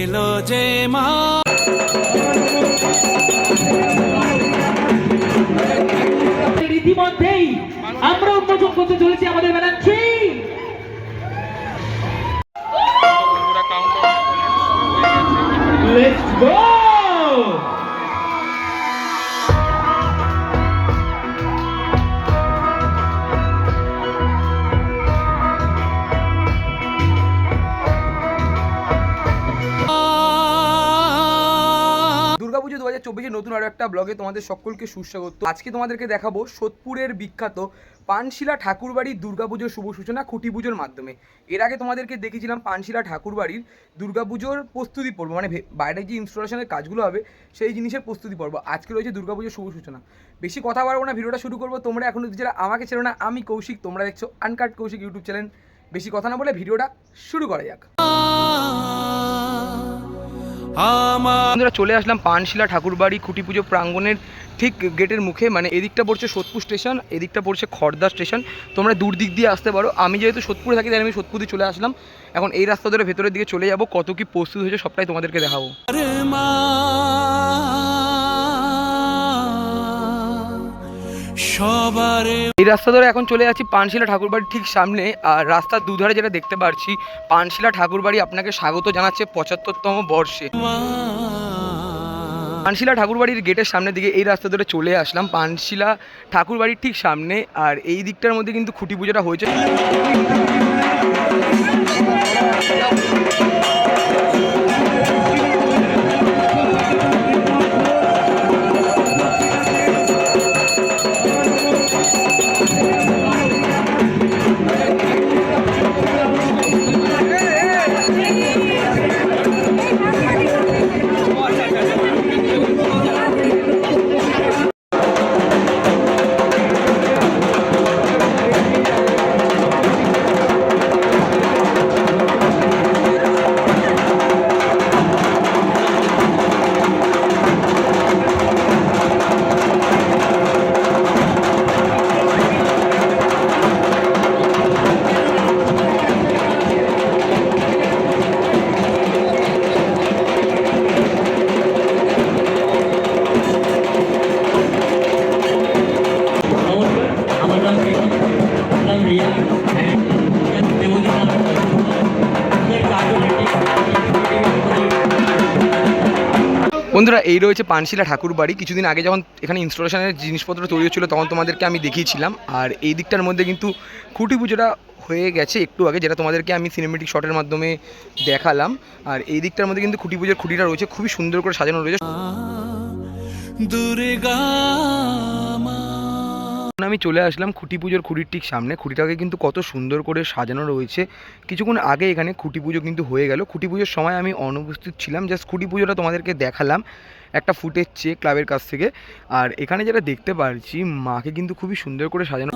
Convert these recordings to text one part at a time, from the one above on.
এলো যে মা। ইতিমধ্যেই আমরা চব্বিশের নতুন আরও একটা ব্লগে তোমাদের সকলকে সুস্বাগত। আজকে তোমাদেরকে দেখাবো সোদপুরের বিখ্যাত পানশিলা ঠাকুরবাড়ির দুর্গাপুজোর শুভ সূচনা খুঁটি পুজোর মাধ্যমে। এর আগে তোমাদেরকে দেখেছিলাম পানশিলা ঠাকুরবাড়ির দুর্গাপুজোর প্রস্তুতি পর্ব মানে বাইরে যে ইনস্টলেশনের কাজগুলো হবে, সেই জিনিসের প্রস্তুতি পর্ব। আজকে রয়েছে দুর্গাপুজোর শুভ সূচনা। বেশি কথা বাড়বো না, ভিডিওটা শুরু করব। তোমরা এখন যারা আমাকে ছেড়ো না, আমি কৌশিক। তোমরা দেখছ আনকাট কৌশিক ইউটিউব চ্যানেল। বেশি কথা না বলে ভিডিওটা শুরু করা যাক। আমার চলে আসলাম পানশিলা ঠাকুরবাড়ি খুঁটি পুজো প্রাঙ্গণের ঠিক গেটের মুখে মানে এদিকটা পড়ছে সোদপুর স্টেশন, এদিকটা পড়ছে খড়দা স্টেশন। তোমরা দূর দিক দিয়ে আসতে পারো। আমি যেহেতু সোদপুরে থাকি, তাই আমি সোদপুর দিয়ে চলে আসলাম। এখন এই রাস্তা ধরে ভেতরের দিকে চলে যাব। কত কি প্রস্তুত হয়েছে সবটাই তোমাদেরকে দেখাবো। সবারে এই রাস্তা ধরে এখন চলে যাচ্ছি পানশিলা ঠাকুরবাড়ির ঠিক সামনে আর রাস্তার দুধারে যেটা দেখতে পাচ্ছি পানশিলা ঠাকুরবাড়ি আপনাকে স্বাগত জানাচ্ছে পঁচাত্তরতম বর্ষে। পানশিলা ঠাকুরবাড়ির গেটের সামনের দিকে এই রাস্তা ধরে চলে আসলাম পানশিলা ঠাকুরবাড়ির ঠিক সামনে আর এই দিকটার মধ্যে কিন্তু খুঁটি পুজোটা হয়েছে। বন্ধুরা, এই রয়েছে পানশিলা ঠাকুর বাড়ি। কিছুদিন আগে যখন এখানে ইনস্টলেশনের জিনিসপত্র তৈরি হচ্ছিল, তখন তোমাদেরকে আমি দেখিয়েছিলাম। আর এই দিকটার মধ্যে কিন্তু খুঁটি পুজোটা হয়ে গেছে একটু আগে, যেটা তোমাদেরকে আমি সিনেমেটিক শটের মাধ্যমে দেখালাম। আর এই দিকটার মধ্যে কিন্তু খুঁটি পুজোর খুঁটিটা রয়েছে, খুবই সুন্দর করে সাজানো রয়েছে। দুর্গা আমি চলে আসলাম খুঁটি পুজোর খুঁটির ঠিক সামনে। খুঁটিটাকে কিন্তু কত সুন্দর করে সাজানো রয়েছে। কিছুক্ষণ আগে এখানে খুঁটি পুজো কিন্তু হয়ে গেল। খুঁটি পুজোর সময় আমি অনুপস্থিত ছিলাম। জাস্ট খুঁটি পুজোটা তোমাদেরকে দেখালাম একটা ফুটেজ চেয়ে ক্লাবের কাছ থেকে। আর এখানে যেটা দেখতে পারছি, মাকে কিন্তু খুবই সুন্দর করে সাজানো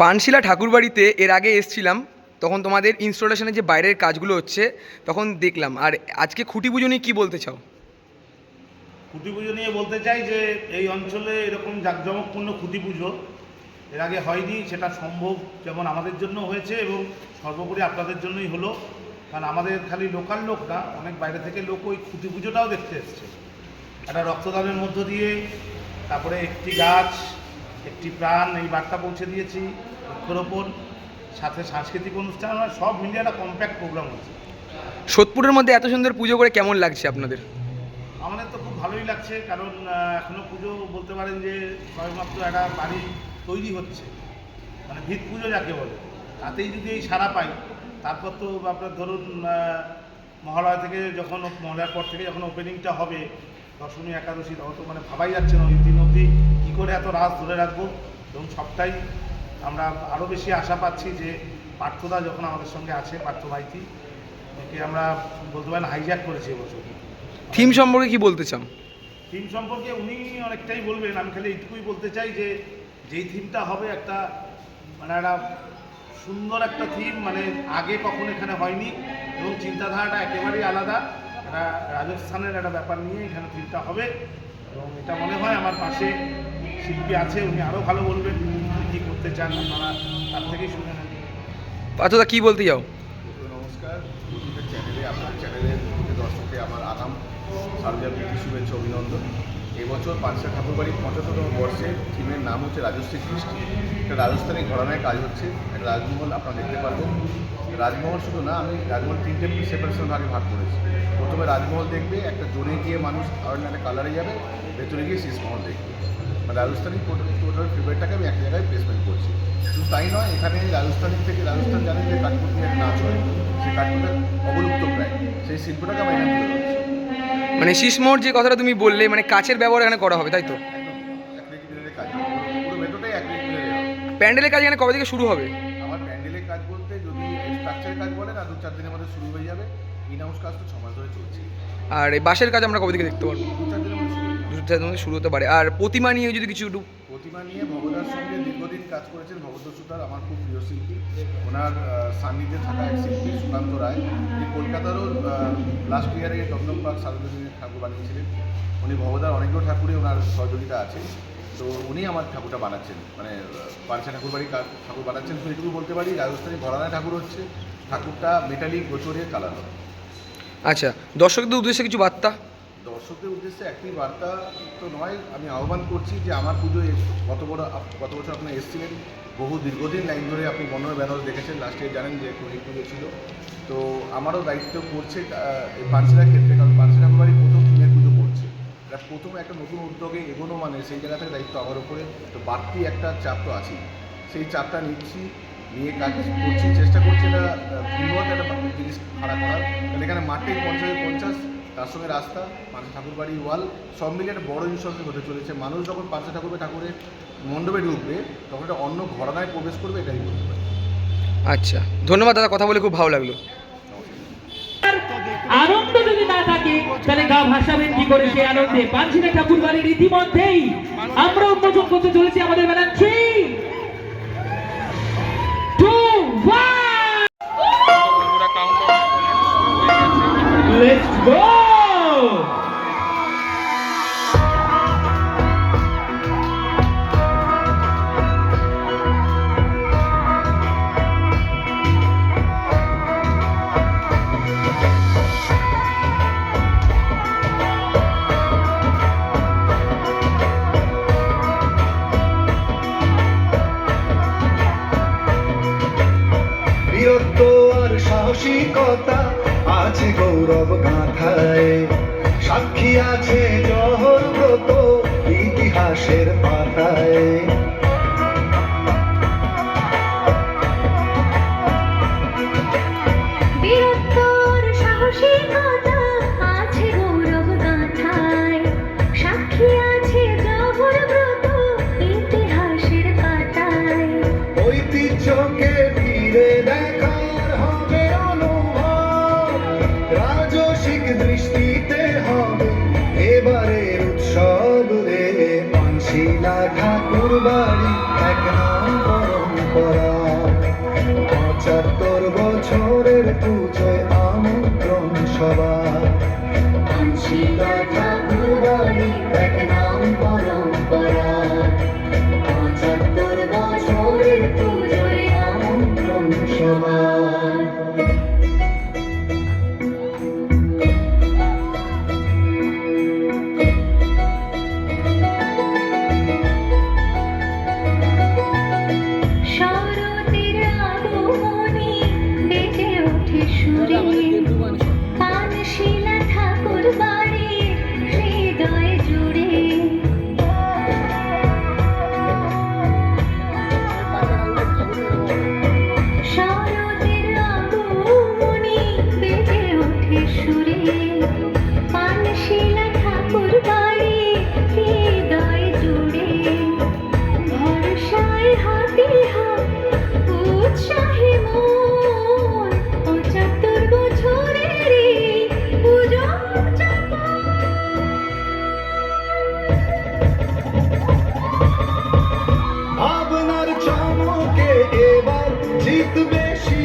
পানশিলা ঠাকুরবাড়িতে এর আগে এসছিলাম। তখন তোমাদের ইনস্টলেশনের যে বাইরের কাজগুলো হচ্ছে, তখন দেখলাম। আর আজকে খুঁটি পুজো নিয়ে কী বলতে চাও? খুঁটি পুজো নিয়ে বলতে চাই যে, এই অঞ্চলে এরকম জাঁকজমকপূর্ণ খুঁটি পুজো, এর আগে হয়নি, সেটা সম্ভব যেমন আমাদের জন্য হয়েছে এবং সর্বোপরি আপনাদের জন্যই হলো। কারণ আমাদের খালি লোকাল লোক না, অনেক বাইরে থেকে লোক ওই খুঁটি পুজোটাও দেখতে এসছে। একটা রক্তদানের মধ্য দিয়ে, তারপরে একটি গাছ, একটি প্রাণ, এই বার্তা পৌঁছে দিয়েছি বৃক্ষরোপণ। সাথে সাংস্কৃতিক অনুষ্ঠান মানে সব মিলিয়ে একটা কম্প্যাক্ট প্রোগ্রাম হচ্ছে। সোদপুরের মধ্যে এত সুন্দর পুজো করে কেমন লাগছে আপনাদের? আমাদের তো খুব ভালোই লাগছে কারণ আহ, এখনও পুজো বলতে পারেন যে সবেমাত্র একটা বাড়ি তৈরি হচ্ছে। মানে ভিত পুজো যাকে বলে। তাতেই যদি এই সারা পাই তারপর তো আপনার ধরুন আহ, মহালয়া থেকে যখন মহালয়ার পর থেকে যখন ওপেনিংটা হবে দশমী একাদশী তখন তো মানে ভাবাই যাচ্ছে না ওই দিন অবধি কী করে এত রাত ধরে রাখব? এবং সবটাই আমরা আরও বেশি আশা পাচ্ছি যে পার্থদা যখন আমাদের সঙ্গে আছে পার্থ ভাইটি একে আমরা বলতে পারেন হাইজ্যাক করেছি এবছর থিম সম্পর্কে কি বলতে চান? থিম সম্পর্কে উনি অনেকটাই বলবেন আমি খালি এইটুকুই বলতে চাই যে যেই থিমটা হবে একটা মানে একটা সুন্দর একটা থিম মানে আগে কখন এখানে হয়নি এবং চিন্তাধারাটা একেবারেই আলাদা। একটা রাজস্থানের একটা ব্যাপার নিয়ে এখানে থিমটা হবে এবং এটা মনে হয় আমার পাশে শিল্পী আছে উনি আরও ভালো বলবেন। করতে চান আপনারা তার থেকেই শুনে নেন। পার্থদা কি বলতে যাও নমস্কার চ্যানেলে আপনার চ্যানেলের দর্শককে আমার আগাম সার্বিয়া শুভেচ্ছা অভিনন্দন। এবছর পাঁচটা ঠাকুরবাড়ির পঁচাত্তরতম বর্ষের থিমের নাম হচ্ছে রাজশ্রী কৃষ্টি একটা রাজস্থানী ঘরানায় কাজ হচ্ছে একটা রাজমহল আপনারা দেখতে পারবেন। রাজমহল শুধু না আমি রাজমহল তিনটে সেপারেশন ভাগে ভাগ করেছি। প্রথমে রাজমহল দেখবে একটা জোনে গিয়ে মানুষ আর একটা কালারে যাবে ভেতরে গিয়ে শীষমহল দেখবে। মানে রাজস্থানী টোটাল ফেভারিটটাকে আমি এক জায়গায় প্লেসমেন্ট করছি। শুধু তাই নয় এখানে রাজস্থানী থেকে রাজস্থান জানেন যে কাঠপুর নিয়ে নাচ হয়। সেই কাঠপুরটা অবলুপ্ত প্রায়। সেই শিল্পটাকে আমরা এখানে মানে শীষমোহর যে কথাটা তুমি বললে মানে কাচের ব্যবহার এখানে করা হবে তাই তো? প্যান্ডেলের কাজ এখানে কবে থেকে শুরু হবে? আমার প্যান্ডেলের কাজ বলতে যদি স্ট্রাকচারের কাজ বলেন আর দু চার দিনের মধ্যে শুরু হয়ে যাবে। ইন হাউস কাজ তো ছ মাস ধরে চলছে। আর এই বাসের কাজ আমরা কবে থেকে দেখতে পারব? দু চার দিনের মধ্যে শুরু। দুটো শুরু হতে পারে। আর প্রতিমা নিয়ে যদি কিছু একটু প্রতিমা নিয়ে ভবদার সঙ্গে দীর্ঘদিন কাজ করেছেন ভবদ্র সুতার আমার খুব প্রিয় শিল্পী। ওনার সান্নিধ্যে থাকা এক শিল্পী সুকান্ত রায়। উনি কলকাতারও লাস্ট ইয়ারে দমদম পার্ক সার্বজনীন ঠাকুর বানিয়েছিলেন। উনি ভবদার অনেকগুলো ঠাকুরে ওনার সহযোগিতা আছে। তো উনি আমার ঠাকুরটা বানাচ্ছেন। মানে পাঁচা ঠাকুর বাড়ি ঠাকুর বানাচ্ছেন তো এটুকু বলতে পারি। রাজস্থানী ঘরানায় ঠাকুর হচ্ছে। ঠাকুরটা মেটালিক গোচরে কালার আচ্ছা দর্শকদের উদ্দেশ্যে কিছু বার্তা? দর্শকদের উদ্দেশ্যে একটি বার্তা তো নয়, আমি আহ্বান করছি যে আমার পুজো গত বড়, গত বছর আপনি এসেছিলেন। বহু দীর্ঘদিন লাইন ধরে আপনি বর্ণনা ব্যানার দেখেছেন। লাস্ট জানেন যে টনি পুজো ছিল। তো আমারও দায়িত্ব এই পাঁচশিলার ক্ষেত্রে, কারণ পাঁচশিলা বাড়ি প্রথম দিনের পুজো করছে এটা প্রথম একটা নতুন উদ্যোগে এগোনো মানে সেই জায়গা থেকে দায়িত্ব আমার উপরে। তো বাড়তি একটা চাপ তো আছেই। সেই চাপটা নিচ্ছি, নিয়ে কাজ করছি, চেষ্টা করছি এটা বৃহৎ একটা জিনিস খাড়া করার। কারণ এখানে মাঠে পঞ্চাশে পঞ্চাশ তার সঙ্গে রাস্তা পাঁচ ঠাকুরবাড়ি ওয়াল সব মিলে একটা বড় ইনস্টলেশন হতে চলেছে। মানুষ যখন পাঁচটা ঠাকুরবাড়ি ঠাকুরের মণ্ডপে ঢুকবে তখন একটা অন্য ঘরানায় প্রবেশ করবে এটাই বলতে পারি। আচ্ছা। ধন্যবাদ দাদা কথা বলে খুব ভালো লাগল। আনন্দ যদি না থাকে তাহলে গা ভাসাবেন কি করে সেই আনন্দে? ঠাকুর বাড়ির ইতিমধ্যেই আমরা উন্মোচন করতে চলেছি আমাদের বেলা three two one let's go আছে গৌরব গাথায়। সাক্ষী আছে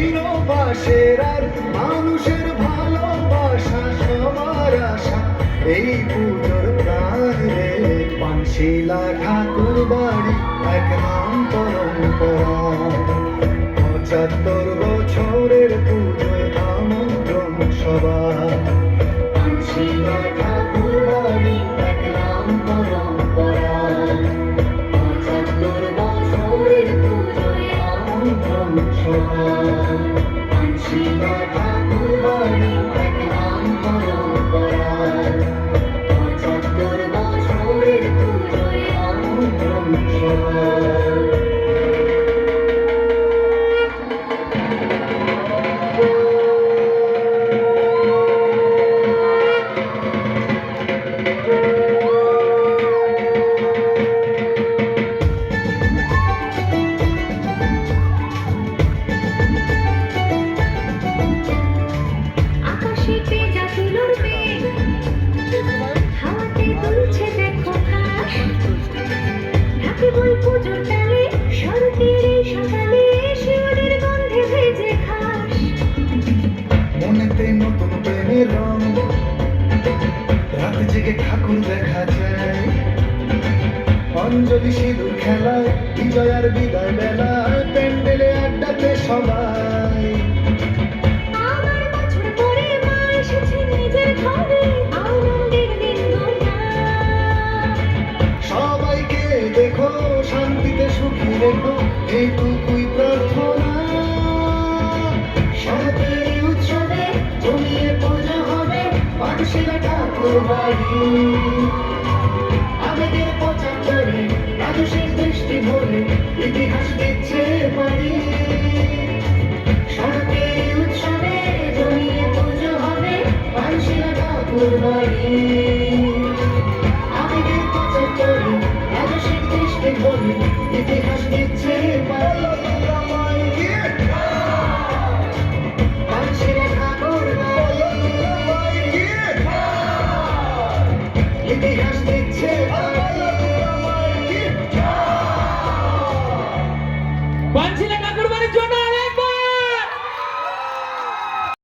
দিনবাসের আর মানুষের ভালোবাসা, সবার আশা। এই পুজোর প্রাণ রে, পানশিলা ঠাকুর বাড়ি এক নাম পরম্পরা। পঁচাত্তর ঠাকুর দেখা যায়। অঞ্জলি সিঁদুর খেলায় বিজয়ার বিদায় বেলায় প্যান্ডেলে আড্ডাতে সবাই। এটুকুই প্রার্থনা। শান্তির উৎসবে জমিয়ে পূজা হবে মানুষেরা ঠাকুর বাড়ি আমাদের পঁচাত্তরে মানুষের দৃষ্টি ভরে ইতিহাস দিচ্ছে বাড়ি। উৎসবে জমিয়ে হবে ঠাকুর বাড়ি